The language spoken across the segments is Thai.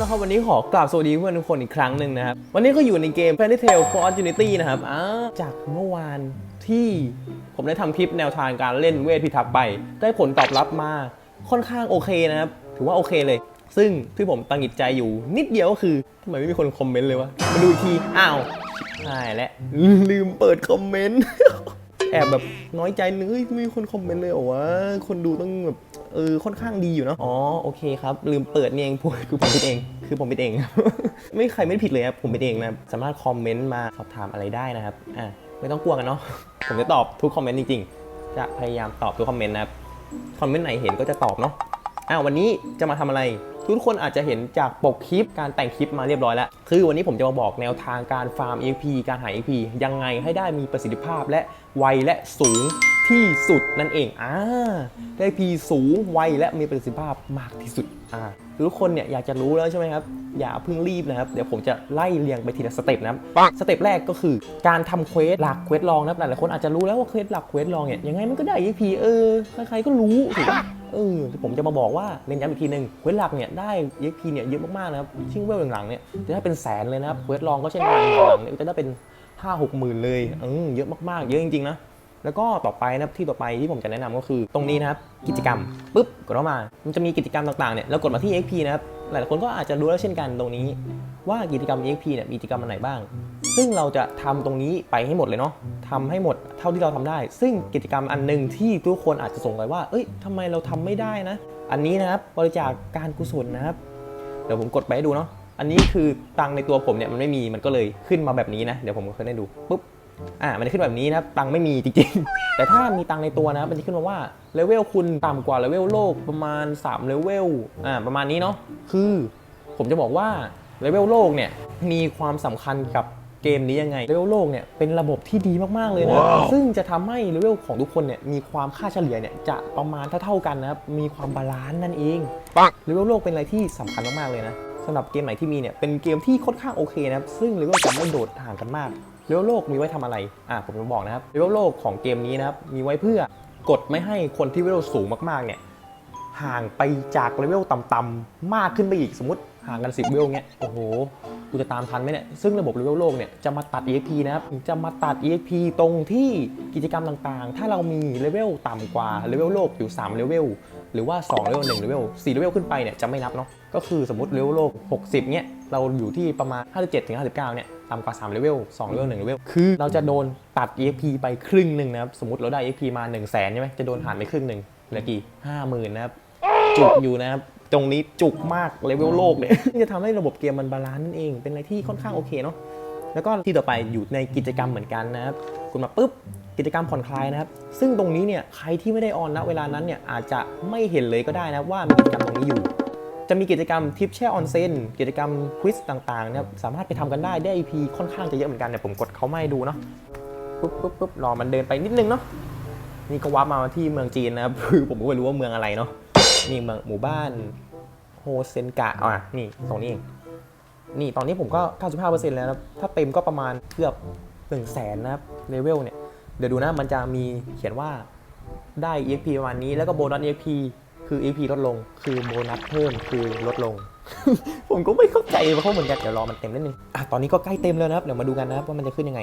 นะครับวันนี้ขอกราบสวัสดีเพื่อนทุกคนอีกครั้งหนึ่งนะครับ วันนี้ก็อยู่ในเกม Fairy Tail Fortunity นะครับอ่าจากเมื่อวานที่ผมได้ทำคลิปแนวทางการเล่นเวทพิทักษ์ไป ได้ผลตอบรับมาค่อนข้างโอเคนะครับ ถือว่าโอเคเลย ซึ่งที่ผมตังหงิดใจอยู่นิดเดียวก็คือทำไมไม่มีคนคอมเมนต์เลยวะมาดูอีกทีอ้าวใช่แล้วลืมเปิดคอมเมนต์ แอบแบบน้อยใจนึงเฮ้ยไม่มีคนคอมเมนต์เลยเหรอวะคนดูต้องแบบเออค่อนข้างดีอยู่เนาะอ๋อโอเคครับ ลืมเปิดนี่เองพูดคือผมเป็นเอง คือผมเป็นเองครับ ไม่ใครไม่ผิดเลยครับผมเป็นเองนะสามารถคอมเมนต์มาสอบถามอะไรได้นะครับอะไม่ต้องกลัวกันเนาะผมจะตอบทุกคอมเมนต์จริงๆจะพยายามตอบทุกคอมเมนต์นะครับคอมเมนต์ไหนเห็นก็จะตอบเนาะ อ่าวันนี้จะมาทำอะไร ทุกคนอาจจะเห็นจากปกคลิปการแต่งคลิปมาเรียบร้อยแล้ว คือวันนี้ผมจะมาบอกแนวทางการฟาร์ม EXP การหา EXP ยังไงให้ได้มีประสิทธิภาพและไวและสูงที่สุดนั่นเองอ่าได้ EXP สูงไวและมีประสิทธิภาพมากที่สุดอ่าทุกคนเนี่ยอยากจะรู้แล้วใช่ไหมครับ อย่าเพิ่งรีบนะครับ เดี๋ยวผมจะไล่เรียงไปทีละสเต็ปนะครับสเต็ปแรกก็คือการทำเควสหลักเควสลองนะครับหลายๆคนอาจจะรู้แล้วว่าเควสหลักเควสลองเนี่ยยังไงมันก็ได้ EXP เออใครๆก็รู้ถูกปะ เออผมจะมาบอกว่าเน้นย้ำอีกทีหนึ่งเควสหลักเนี่ยได้ EXP เนี่ยเยอะมากๆนะครับชิ่งเวลหลังๆเนี่ยจะได้เป็นแสนเลยนะครับเควสลองก็เช่นกันหลังเนี่ยจะได้เป็นห้าหกหมื่นเลยเออเยอะมากๆ เยอะจริงๆนะแล้วก็ต่อไปนะครับที่ต่อไปที่ผมจะแนะนำก็คือตรงนี้นะครับกิจกรรมปุ๊บกดเข้ามา มันจะมีกิจกรรมต่างๆเนี่ยเรากดมาที่ XP นะครับหลายๆคนก็อาจจะรู้แล้วเช่นกันตรงนี้ ว่ากิจกรรม XP เนี่ยมีกิจกรรมอันไหนบ้าง ซึ่งเราจะทำตรงนี้ไปให้หมดเลยเนาะทำให้หมดเท่าที่เราทำได้ ซึ่งกิจกรรมอันหนึ่งที่ทุกคนอาจจะสงสัยว่า เอ้ยทำไมเราทำไม่ได้นะ อันนี้นะครับบริจาคการกุศลนะครับ เดี๋ยวผมกดไปให้ดูเนาะ อันนี้คือตังในตัวผมเนี่ยมันไม่มี มันก็เลยขึ้นมาแบบนี้นะ เดี๋ยวผมก็เคยได้ดูปุ๊บ อ่า มันจะขึ้นแบบนี้นะครับ ตังไม่มีจริงๆ แต่ถ้ามีตังในตัวนะ มันจะขึ้นมาว่าเลเวลคุณต่ำกว่าเลเวลโลกประมาณ3เลเวล อ่า ประมาณนี้เนาะ คือ ผมจะบอกว่าเลเวลโลกเนี่ยมีความสำคัญกับ เกมนี้ยังไงเลเวลโลกเนี่ยเป็นระบบที่ดีมากๆเลยนะซึ่งจะทำให้เลเวลของทุกคนเนี่ยมีความค่าเฉลี่ยเนี่ยจะประมาณเท่าๆกันนะครับมีความบาลานซ์นั่นเองเลเวลโลกเป็นอะไรที่สำคัญมากๆเลยนะสำหรับเกมไหนที่มีเนี่ยเป็นเกมที่ค่อนข้างโอเคนะครับซึ่งเลเวลจะไม่โดดห่างกันมากเลเวลโลกมีไว้ทำอะไร อะผมจะบอกนะครับเลเวลโลกของเกมนี้นะครับมีไว้เพื่อกดไม่ให้คนที่เลเวลสูงมากๆเนี่ยห่างไปจากเลเวลต่ำๆมากขึ้นไปอีกสมมติห่างกัน 10เลเวลเงี้ยโอ้โห กูจะตามทันไหมเนี่ย ซึ่งระบบเลเวลโลกเนี่ยจะมาตัด EXP นะครับ จะมาตัด EXP ตรงที่กิจกรรมต่างๆ ถ้าเรามีเลเวลต่ำกว่าเลเวลโลกอยู่ 3 เลเวล หรือว่า 2 เลเวล 1 เลเวล 4 เลเวลขึ้นไปเนี่ยจะไม่นับเนาะ ก็คือสมมติเลเวลโลก 60 เนี่ยเราอยู่ที่ประมาณ 57ถึง59 เนี่ยต่ำกว่า 3 เลเวล 2 เลเวล 1 เลเวล คือเราจะโดนตัด EXP ไปครึ่งหนึ่งนะครับ สมมติเราได้ EXP มา 1 0 0 0 0แสนใช่ไหมจะโดนหารไปครึ่งหนึ่งเหลือกี่50,000นะครับจุกอยู่นะครับ ตรงนี้จุกมากเลเวลโลกเนี่ยจะทำให้ระบบเกมมันบาลานซ์นั่นเอง เป็นอะไรที่ค่อนข้างโอเคเนาะแล้วก็ที่ต่อไปอยู่ในกิจกรรมเหมือนกันนะครับคุณมาปุ๊บกิจกรรมผ่อนคลายนะครับ ซึ่งตรงนี้เนี่ยใครที่ไม่ได้ออนณเวลานั้นเนี่ยอาจจะไม่เห็นเลยก็ได้นะว่ามีกิจกรรมตรงนี้อยู่ จะมีกิจกรรมทิปแช่ออนเซนกิจกรรมควิสต่างๆนะครับสามารถไปทำกันได้ได้ IP ค่อนข้างจะเยอะเหมือนกันเดี๋ยวผมกดเขาไม่ดูเนาะปุ๊บปุ๊บปุ๊บรอมันเดินไปนิดนึงเนาะนี่ก็วับมาที่เมืองจีนนะครับคือผมก็ไม่รู้ว่าเมืองอะไรเนาะ นี่เมืองหมู่บ้านโฮเซนกะอะนี่ตรงนี้เองนี่ตอนนี้ผมก็ 95%แล้วนะครับถ้าเต็มก็ประมาณเกือบ 1 0 0 0 0แสนนะครับเลเวลเนี่ย เดี๋ยวดูนะมันจะมีเขียนว่าได้ EXP ประมาณนี้แล้วก็โบนัส EXP คือ EXP ลดลง คือโบนัสเพิ่มคือลดลง ผมก็ไม่เข้าใจเขาเหมือนกันเดี๋ยวรอมันเต็มนิดนึงอะตอนนี้ก็ใกล้เต็มแล้วนะครับเดี๋ยวมาดูกันนะครับว่ามันจะขึ้นยังไง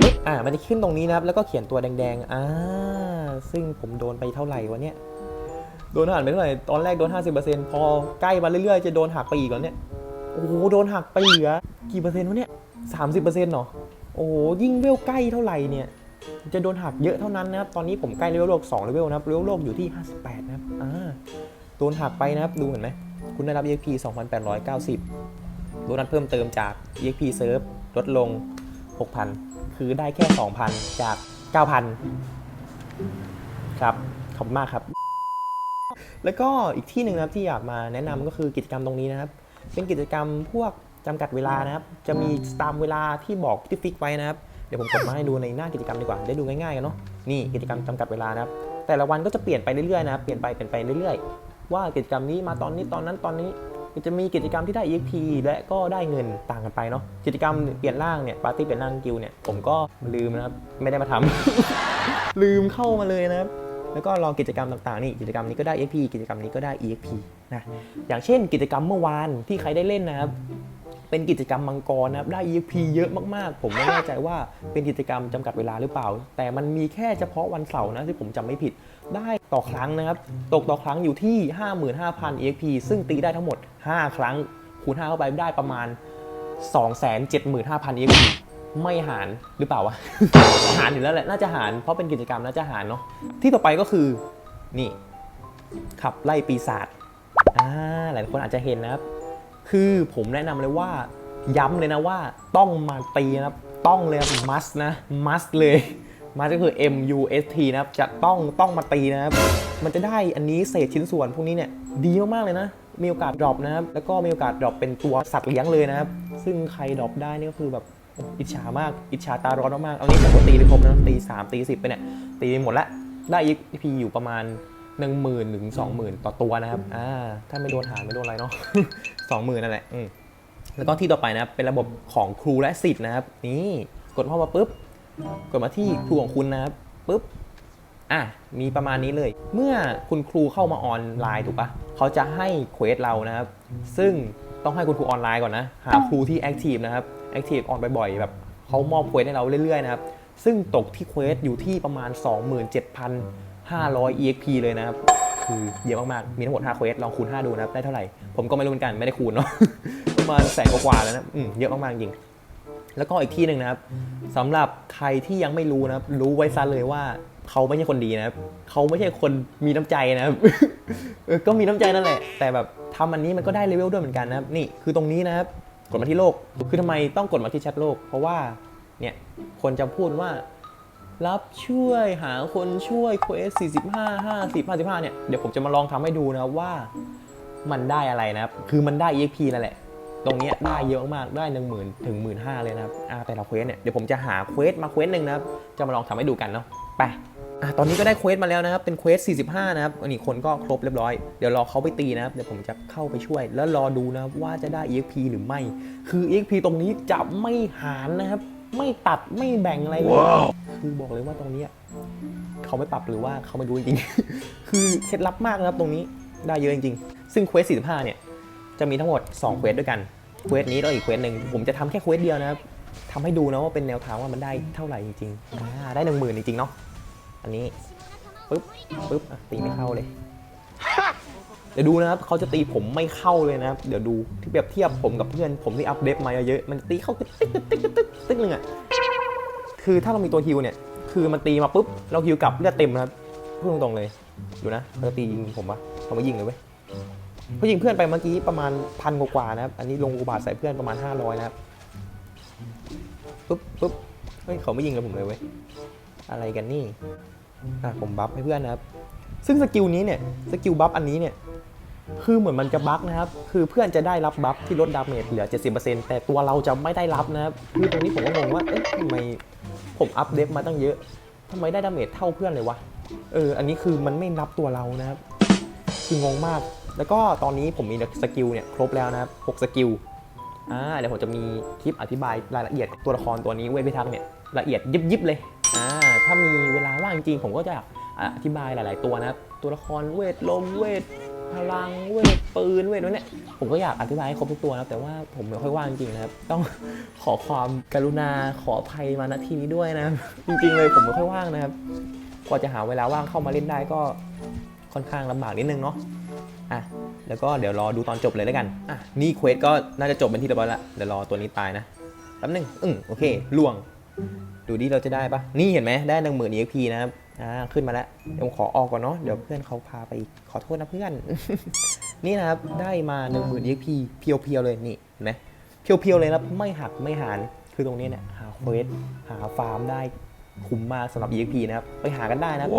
ปึ๊บอะมันจะขึ้นตรงนี้นะครับแล้วก็เขียนตัวแดงๆอ่าซึ่งผมโดนไปเท่าไหร่วะเนี่ย โดนหักไปเท่าไหร่ตอนแรกโดน 50%พอใกล้มาเรื่อยๆ จะโดนหักไปอีกแล้วเนี่ย โอ้โห โดนหักไปเหลือ กี่เปอร์เซ็นต์วะเนี่ย30%เนาะโอ้โห ยิ่งเวลใกล้เท่าไหร่เนี่ย จะโดนหักเยอะเท่านั้นนะครับ ตอนนี้ผมใกล้เลเวลโลก2เลเวลนะครับเลเวลโลกอยู่ที่ 58 นะครับ อ่า โดนหักไปนะครับ ดูเห็นไหม คุณได้รับ EXP 2,890โบนัสเพิ่มเติมจาก EXP Serve ลดลง 6,000 คือได้แค่ 2,000 จาก 9,000 ครับ ขอบคุณมากครับ แล้วก็อีกที่หนึ่งนะครับที่อยากมาแนะนำก็คือกิจกรรมตรงนี้นะครับ เป็นกิจกรรมพวกจำกัดเวลานะครับ จะมีตามเวลาที่บอกที่ฟิกไว้นะครับ เดี๋ยวผมกดมาให้ดูในหน้ากิจกรรมดีกว่า ได้ดูง่ายๆกันเนาะ นี่กิจกรรมจำกัดเวลานะครับ แต่ละวันก็จะเปลี่ยนไปเรื่อยๆนะครับ เปลี่ยนไปเปลี่ยนไปเรื่อยๆ ว่ากิจกรรมนี้มาตอนนี้ตอนนั้นตอนนี้จะมีกิจกรรมที่ได้ EXP และก็ได้เงินต่างกันไปเนาะ กิจกรรมเปลี่ยนร่างเนี่ย ปาร์ตี้เปลี่ยนร่างกิลเนี่ย ผมก็ลืมนะครับ ไม่ได้มาทำลืมเข้ามาเลยนะครับ แล้วก็ลองกิจกรรมต่างๆนี่กิจกรรมนี้ก็ได้ EXP กิจกรรมนี้ก็ได้ EXP นะอย่างเช่น กิจกรรมเมื่อวานที่ใครได้เล่นนะครับเป็นกิจกรรมมังกรนะครับได้ EXP เยอะมากๆ ผมไม่แน่ใจว่าเป็นกิจกรรมจำกัดเวลาหรือเปล่า แต่มันมีแค่เฉพาะวันเสาร์นะที่ผมจำไม่ผิด ได้ต่อครั้งนะครับ ตกต่อครั้งอยู่ที่ 55,000 EXP ซึ่งตีได้ทั้งหมด 5 ครั้งคูณ5เข้าไปได้ประมาณ 275,000 EXP ไม่หารหรือเปล่าวะ หารอยู่แล้วแหละ น่าจะหารเพราะเป็นกิจกรรมน่าจะหารเนาะ ที่ต่อไปก็คือ นี่ ขับไล่ปีศาจ อ่า หลายคนอาจจะเห็นนะครับ คือผมแนะนำเลยว่า ย้ำเลยนะว่าต้องมาตีนะครับ ต้องเลยครับ must นะ must เลย must ก็คือ M U S T นะครับ จะต้องต้องมาตีนะครับ มันจะได้อันนี้เศษชิ้นส่วนพวกนี้เนี่ยดีมากๆเลยนะมีโอกาสดรอปนะครับ แล้วก็มีโอกาสดรอปเป็นตัวสัตว์เลี้ยงเลยนะครับ ซึ่งใครดรอปได้นี่ก็คือแบบ อิจฉามาก อิจฉาตาร้อนมากๆเอานี้ผมก็ตีไปครบนะตี3ตี10ไปเนี่ย ตีไปหมดละ ได้ EP อยู่ประมาณ1 0,000ถึง20,000ต่อตัวนะครับ อ่า ถ้าไม่โดนหารไม่โดนอะไรเนาะ20,000นั่นแหละ อืมแล้วก็ที่ต่อไปนะครับ เป็นระบบของครูและสิทธิ์นะครับ นี่ กดเข้ามาปุ๊บ กดมาที่ครูของคุณนะครับปุ๊บ อะ มีประมาณนี้เลย เมื่อคุณครูเข้ามาออนไลน์ถูกปะเขาจะให้เควสเรานะครับ ซึ่งต้องให้คุณครูออนไลน์ก่อนนะ หาครูที่แอคทีฟนะครับ แอคทีฟออนบ่อยๆแบบเขามอบเควสให้เราเรื่อยๆนะครับ ซึ่งตกที่เควสอยู่ที่ประมาณ 27,500 EXP เลยนะครับ คือเยอะมากๆ มีทั้งหมด 5 เควส ลองคูณ 5 ดูนะครับ ได้เท่าไหร่ ผมก็ไม่รู้เหมือนกัน ไม่ได้คูณเนาะ ประมาณแสนกว่าๆแล้วนะอืมเยอะมากๆจริง แล้วก็อีกที่หนึ่งนะครับสำหรับใครที่ยังไม่รู้นะครับ รู้ไว้ซะเลยว่าเขาไม่ใช่คนดีนะครับ เขาไม่ใช่คนมีน้ำใจนะครับ ก็มีน้ำใจนั่นแหละ แต่แบบทำอันนี้มันก็ได้เลเวลด้วยเหมือนกันนะครับ นี่คือตรงนี้นะครับ กดมาที่โลก คือทำไมต้องกดมาที่แชทโลก เพราะว่าเนี่ยคนจะพูดว่า รับช่วยหาคนช่วยเควส45 50 55เนี่ยเดี๋ยวผมจะมาลองทำให้ดูนะว่ามันได้อะไรนะครับ คือมันได้ EXP นั่นแหละ ตรงเนี้ยได้เยอะมากได้ 1 0,000ถึง1 5ื่นเลยนะครับแต่ละเควสเนี่ยเดี๋ยวผมจะหาเควสมาเควสหนึ่งนะครับ จะมาลองทำให้ดูกันเนาะไป อะตอนนี้ก็ได้เควสมาแล้วนะครับ เป็นเควส 45 นะครับ อันนี้คนก็ครบเรียบร้อย เดี๋ยวรอเขาไปตีนะครับ เดี๋ยวผมจะเข้าไปช่วย แล้วรอดูนะครับว่าจะได้ EXP หรือไม่ คือ EXP ตรงนี้จะไม่หารนะครับ ไม่ตัดไม่แบ่งอะไรเลย คือบอกเลยว่าตรงเนี้ยเขาไม่ปรับหรือว่าเขาไม่รู้จริงๆ คือเคล็ดลับมากนะครับตรงนี้ ได้เยอะจริงๆ ซึ่งเควส 45 เนี่ย จะมีทั้งหมด 2 เควสด้วยกัน เควสนี้แล้วอีกเควสหนึ่งผมจะทำแค่เควสเดียวนะครับทำให้ดูนะว่าเป็นแนวทางว่ามันได้เท่าไหร่จริงๆอ่าได้หนึ่งหมื่นจริงๆเนาะ อันนี้ปึ๊บปึ๊บอะตีไม่เข้าเลย เดี๋ยวดูนะครับเขาจะตีผมไม่เข้าเลยนะครับ เดี๋ยวดูที่เปรียบเทียบผมกับเพื่อนผมที่อัพเดตมาเยอะๆมันตีเข้าตึ๊กตึ๊กตึ๊กตึ๊กตึ๊กหนึ่งอะคือถ้าเรามีตัวฮิวเนี่ย คือมันตีมาปุ๊บเราฮิวกลับเลือดเต็มนะครับพูดตรงๆเลยดูนะเขาจะตียิงผมปะเขามายิงเลยเว้ยเขายิงเพื่อนไปเมื่อกี้ประมาณพันกว่านะครับ อันนี้ลงอุบาทใส่เพื่อนประมาณ500นะครับปุ๊บปุ๊บเฮ้ยเขาไม่ยิงเลยผมเลยเว้ย อะไรกันนี่อะผมบัฟให้เพื่อนนะครับ ซึ่งสกิลนี้เนี่ย สกิลบัฟอันนี้เนี่ย คือเหมือนมันจะบั๊กนะครับ คือเพื่อนจะได้รับบัฟที่ลดดาเมจเหลือ 70%แต่ตัวเราจะไม่ได้รับนะครับ คือตรงนี้ผมก็งงว่า เอ๊ะทำไมผมอัพเดฟมาตั้งเยอะทำไมได้ดาเมจเท่าเพื่อนเลยวะ เออ อันนี้คือมันไม่นับตัวเรานะครับ คืองงมาก แล้วก็ตอนนี้ผมมีสกิลเนี่ยครบแล้วนะครับ 6 สกิล อ่า เดี๋ยวผมจะมีคลิปอธิบายรายละเอียดตัวละครตัวนี้เวทพิทักษ์เนี่ย ละเอียดยิบๆเลยอ่าถ้ามีเวลาว่างจริงผมก็จะอธิบายหลาย ๆ ตัวนะครับ ตัวละครเวทลมเวทพลังเวทปืนเวทนั้นเนี่ยผมก็อยากอธิบายให้ครบทุกตัวนะครับแต่ว่าผมไม่ค่อยว่างจริงนะครับ ต้องขอความกรุณาขออภัยมาณที่นี้ด้วยนะจริง ๆ เลยผมไม่ค่อยว่างนะครับกว่าจะหาเวลาว่างเข้ามาเล่นได้ก็ค่อนข้างลำบากนิดนึงเนาะอะแล้วก็เดี๋ยวรอดูตอนจบเลยแล้วกันอะนี่เควสก็น่าจะจบเป็นที่เรียบร้อยละเดี๋ยวรอตัวนี้ตายนะแป๊บนึงอืมโอเคล่วง ดูดิเราจะได้ปะนี่เห็นไหมได้หนึ่งหมื่น EXP นะครับอ่าขึ้นมาแล้วเดี๋ยวขอออกก่อนเนาะเดี๋ยวเพื่อนเขาพาไปขอโทษนะเพื่อน นี่นะครับได้มา1 0,000 EXP เพียวๆเลยนี่เห็นไหมเพียวๆเลยนะไม่หักไม่หารคือตรงนี้เนี่ยหาเควสหาฟาร์มได้คุ้มมากสำหรับ EXP นะครับไปหากันได้นะครับ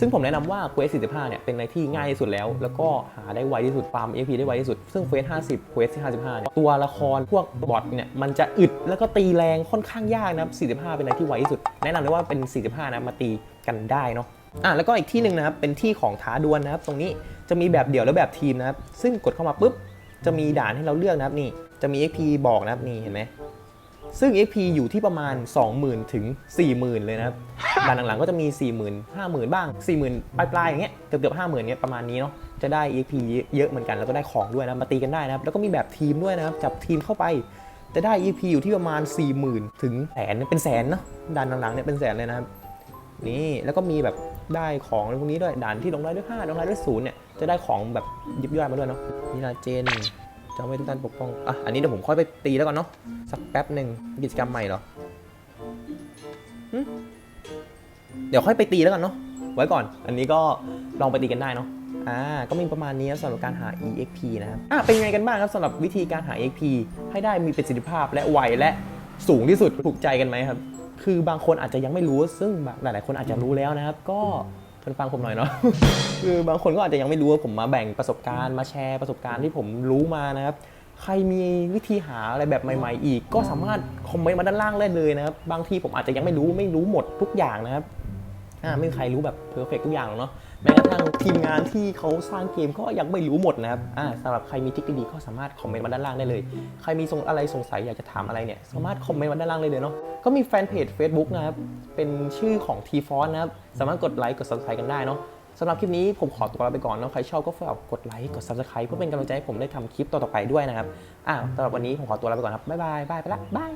ซึ่งผมแนะนำว่าเควส45 เนี่ยเป็นอะไรที่ง่ายที่สุดแล้ว แล้วก็หาได้ไวที่สุดฟาร์ม EXP ได้ไวที่สุด ซึ่งเควส50เควส55 เนี่ย ตัวละครพวกบอทเนี่ย มันจะอึดแล้วก็ตีแรงค่อนข้างยากนะ45 เป็นอะไรที่ไวที่สุด แนะนำเลยว่าเป็น 45 นะ มาตีกันได้เนาะอะแล้วก็อีกที่หนึ่งนะครับ เป็นที่ของท้าดวลนะครับ ตรงนี้จะมีแบบเดี่ยวและแบบทีมนะครับ ซึ่งกดเข้ามาปุ๊บ จะมีด่านให้เราเลือกนะครับนี่ จะมี XP บอกนะครับนี่เห็นไหม ซึ่ง XP อยู่ที่ประมาณ 20,000 ถึง 40,000 เลยนะครับด่านหลังๆก็จะมี 40,000 50,000 บ้าง 40,000 ปลายๆ อย่างเงี้ย เกือบๆ50,000เงี้ยประมาณนี้เนาะ จะได้ XP เยอะเหมือนกัน แล้วก็ได้ของด้วยนะ มาตีกันได้นะครับ แล้วก็มีแบบทีมด้วยนะครับ จับทีมเข้าไป จะได้ EP อยู่ที่ประมาณ 40,000 ถึงแสน เป็นแสนเนาะด่านหลังๆเนี่ยเป็นแสนเลยนะครับ นี่ แล้วก็มีแบบได้ของอะไรพวกนี้ด้วยด่านที่ลงได้ด้วย5ลงได้ด้วย0เนี่ย จะได้ของแบบยิบย่อยมาด้วยเนาะนี่ลาเจน จะเอาไว้ทุกท่านปกป้องอะอันนี้เดี๋ยวผมค่อยไปตีแล้วก่อนเนาะสักแป๊บหนึ่งกิจกรรมใหม่เหรอเดี๋ยวค่อยไปตีแล้วกันเนาะไว้ก่อน อันนี้ก็ลองไปตีกันได้เนาะอ่าก็มีประมาณนี้สำหรับการหา EXP นะครับอะเป็นยังไงกันบ้างครับสำหรับวิธีการหา EXP ให้ได้มีประสิทธิภาพและไวและสูงที่สุดถูกใจกันไหมครับ คือบางคนอาจจะยังไม่รู้ซึ่งหลาย ๆ คนอาจจะรู้แล้วนะครับ ก็ ทนฟังผมหน่อยเนาะ คือบางคนก็อาจจะยังไม่รู้ว่าผมมาแบ่งประสบการณ์มาแชร์ประสบการณ์ที่ผมรู้มานะครับ ใครมีวิธีหาอะไรแบบใหม่ ๆ อีก ก็สามารถคอมเมนต์มาด้านล่างได้เลยนะครับ บางทีผมอาจจะยังไม่รู้ไม่รู้หมดทุกอย่างนะครับ อ่าไม่มีใครรู้แบบเพอร์เฟกทุกอย่างหรอกเนาะ แม้กระทั่งทีมงานที่เขาสร้างเกมก็ยังไม่รู้หมดนะครับอ่าสำหรับใครมีทริคดีๆก็สามารถคอมเมนต์มาด้านล่างได้เลย ใครมีสงอะไรสงสัยอยากจะถามอะไรเนี่ยสามารถคอมเมนต์มาด้านล่างเลยเลยเนาะก็มีแฟนเพจ Facebook นะครับเป็นชื่อของ t f o n นะครับสามารถกดไลค์กด subscribe กันได้เนาะสำหรับคลิปนี้ผมขอตัวลาไปก่อนเนาะใครชอบก็ฝากกดไลค์กด subscribe เพื่อเป็นกำลังใจให้ผมได้ทำคลิปต่อๆไปด้วยนะครับอ่าสำหรับวันนี้ผมขอตัวลาไปก่อนครับบ๊ายบายบายไปละบาย